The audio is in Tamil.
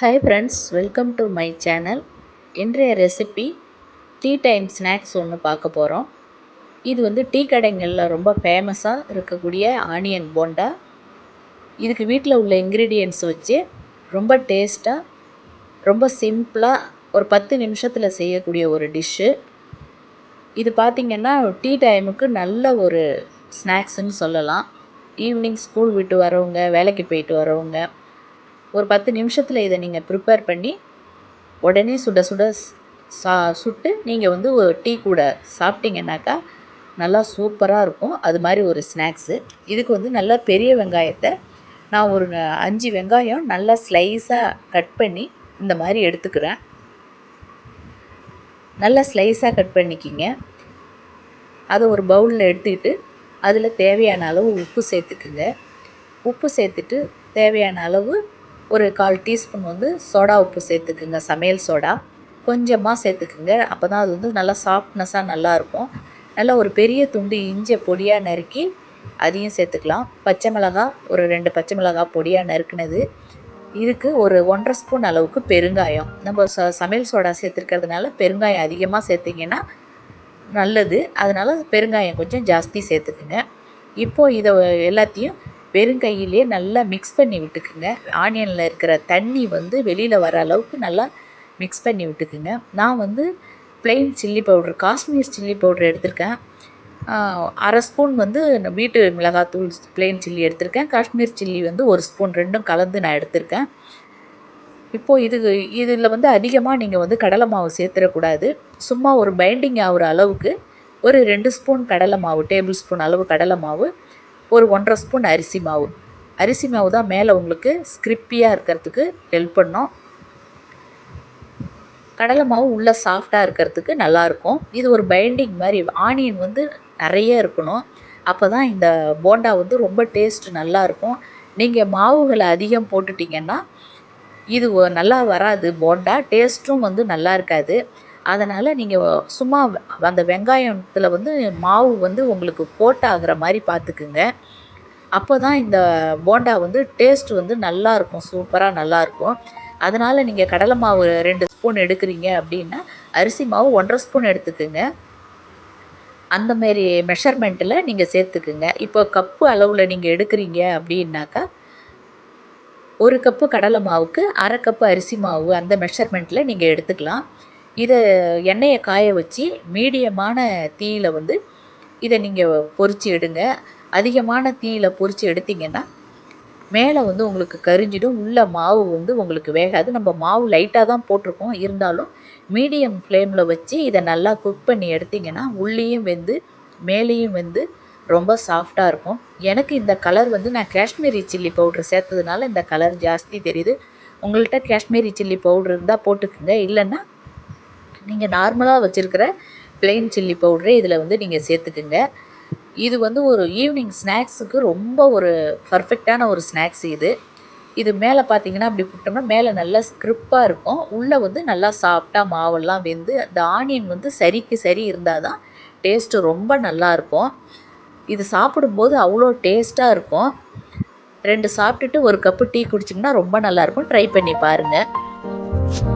Hi friends welcome to my channel இன்றைய ரெசிபி டீ டைம் ஸ்நாக்ஸ் ஒன்று பார்க்க போகிறோம் இது வந்து டீ கடைங்களில் ரொம்ப ஃபேமஸாக இருக்கக்கூடிய ஆனியன் போண்டா. இதுக்கு வீட்டில் உள்ள இன்க்ரீடியன்ஸ் வச்சு ரொம்ப டேஸ்ட்டாக ரொம்ப சிம்பிளாக ஒரு பத்து நிமிஷத்தில் செய்யக்கூடிய ஒரு டிஷ்ஷு இது பார்த்திங்கன்னா டீ டைமுக்கு நல்ல ஒரு ஸ்நாக்ஸுன்னு சொல்லலாம். ஈவினிங் ஸ்கூல் விட்டு வரவங்க வேலைக்கு போயிட்டு வரவங்க ஒரு பத்து நிமிஷத்தில் இதை நீங்கள் ப்ரிப்பேர் பண்ணி உடனே சுட சுட சா சுட்டு நீங்கள் வந்து ஒரு டீ கூட சாப்பிட்டீங்கன்னாக்கா நல்லா சூப்பராக இருக்கும். அது மாதிரி ஒரு ஸ்நாக்ஸு இதுக்கு வந்து நல்லா பெரிய வெங்காயத்தை நான் ஒரு அஞ்சு வெங்காயம் நல்லா ஸ்லைஸாக கட் பண்ணி இந்த மாதிரி எடுத்துக்கிறேன். நல்லா ஸ்லைஸாக கட் பண்ணிக்கிங்க. அதை ஒரு பவுலில் எடுத்துக்கிட்டு அதில் தேவையான அளவு உப்பு சேர்த்துக்குங்க. உப்பு சேர்த்துட்டு தேவையான அளவு ஒரு கால் டீஸ்பூன் வந்து சோடா உப்பு சேர்த்துக்குங்க சமையல் சோடா. கொஞ்சமாக சேர்த்துக்குங்க அப்போ தான் அது வந்து நல்லா சாஃப்ட்னஸாக நல்லாயிருக்கும் நல்லா ஒரு பெரிய துண்டு இஞ்சி பொடியாக நறுக்கி அதையும் சேர்த்துக்கலாம். பச்சை மிளகா ஒரு ரெண்டு பச்சை மிளகா பொடியாக நறுக்குனது. இதுக்கு ஒரு ஒன்றரை ஸ்பூன் அளவுக்கு பெருங்காயம். நம்ம ச சமையல் சோடா சேர்த்துருக்கிறதுனால பெருங்காயம் அதிகமாக சேர்த்திங்கன்னா நல்லது. அதனால் பெருங்காயம் கொஞ்சம் ஜாஸ்தி சேர்த்துக்குங்க. இப்போது இதை எல்லாத்தையும் வெறும் கையிலே நல்லா மிக்ஸ் பண்ணி விட்டுக்குங்க. ஆனியனில் இருக்கிற தண்ணி வந்து வெளியில் வர அளவுக்கு நல்லா மிக்ஸ் பண்ணி விட்டுக்குங்க. நான் வந்து plain chilli powder Kashmir chilli powder எடுத்திருக்கேன். அரை ஸ்பூன் வந்து வீட்டு மிளகாத்தூள் ப்ளெயின் சில்லி எடுத்திருக்கேன். காஷ்மீர் சில்லி வந்து ஒரு ஸ்பூன் ரெண்டும் கலந்து நான் எடுத்திருக்கேன். இப்போது இது இதில் வந்து அதிகமாக நீங்கள் வந்து கடலை மாவு சேர்த்துடக்கூடாது. சும்மா ஒரு பைண்டிங் ஆகிற அளவுக்கு ஒரு ரெண்டு ஸ்பூன் கடலை மாவு டேபிள் ஸ்பூன் அளவு கடலை மாவு ஒரு ஒன்றரை ஸ்பூன் அரிசி மாவு. அரிசி மாவு தான் மேலே உங்களுக்கு ஸ்கிரிப்பியாக இருக்கிறதுக்கு ஹெல்ப் பண்ணும். கடலை மாவு உள்ளே சாஃப்டாக இருக்கிறதுக்கு நல்லாயிருக்கும். இது ஒரு பைண்டிங் மாதிரி ஆனியன் வந்து நிறைய இருக்கணும். அப்போ தான் இந்த போண்டா வந்து ரொம்ப டேஸ்ட் நல்லாயிருக்கும். நீங்கள் மாவுகளை அதிகம் போட்டுட்டிங்கன்னா இது நல்லா வராது போண்டா. டேஸ்ட்டும் வந்து நல்லா இருக்காது. அதனால் நீங்கள் சும்மா அந்த வெங்காயத்தில் வந்து மாவு வந்து உங்களுக்கு கோட் ஆகிற மாதிரி பார்த்துக்குங்க அப்போ தான் இந்த போண்டா வந்து டேஸ்ட் வந்து நல்லாயிருக்கும் சூப்பராக நல்லாயிருக்கும் அதனால் நீங்கள் கடலை மாவு ரெண்டு ஸ்பூன் எடுக்கிறீங்க அப்படின்னா அரிசி மாவு ஒன்றரை ஸ்பூன் எடுத்துக்குங்க. அந்தமாரி மெஷர்மெண்ட்டில் நீங்கள் சேர்த்துக்குங்க. இப்போ கப்பு அளவில் நீங்கள் எடுக்கிறீங்க அப்படின்னாக்கா ஒரு கப்பு கடலை மாவுக்கு அரை கப்பு அரிசி மாவு அந்த மெஷர்மெண்ட்டில் நீங்கள் எடுத்துக்கலாம். இதை எண்ணெயை காய வச்சு மீடியமான தீயில் வந்து இதை நீங்கள் பொறிச்சு எடுங்க. அதிகமான தீயில் பொறிச்சு எடுத்திங்கன்னா மேலே வந்து உங்களுக்கு கரிஞ்சிடும். உள்ள மாவு வந்து உங்களுக்கு வேகாது. நம்ம மாவு லைட்டாக தான் போட்டிருக்கோம். இருந்தாலும் மீடியம் ஃப்ளேமில் வச்சு இதை நல்லா குக் பண்ணி எடுத்திங்கன்னா உள்ளேயும் வெந்து மேலேயும் வெந்து ரொம்ப சாஃப்டாக இருக்கும். எனக்கு இந்த கலர் வந்து நான் காஷ்மீரி சில்லி பவுட்ரு சேர்த்ததுனால இந்த கலர் ஜாஸ்தி தெரியுது. உங்கள்கிட்ட காஷ்மீரி சில்லி பவுட்ரு இருந்தால் போட்டுக்குங்க. இல்லைன்னா நீங்கள் நார்மலாக வச்சுருக்கிற ப்ளெயின் சில்லி பவுட்ரே இதில் வந்து நீங்கள் சேர்த்துக்குங்க. இது வந்து ஒரு ஈவினிங் ஸ்நாக்ஸுக்கு ரொம்ப ஒரு பர்ஃபெக்டான ஒரு ஸ்நாக்ஸ் இது. இது மேலே பார்த்தீங்கன்னா அப்படி விட்டோம்னா மேலே நல்லா ஸ்கிரிப்பாக இருக்கும். உள்ளே வந்து நல்லா சாஃப்டாக மாவெல்லாம் வெந்து அந்த ஆனியன் வந்து சரிக்கு சரி இருந்தால் தான் டேஸ்ட்டு ரொம்ப நல்லாயிருக்கும் இது சாப்பிடும்போது அவ்வளோ டேஸ்ட்டாக இருக்கும். ரெண்டு சாப்பிட்டுட்டு ஒரு கப்பு டீ குடிச்சிங்கன்னா ரொம்ப நல்லாயிருக்கும் ட்ரை பண்ணி பாருங்கள்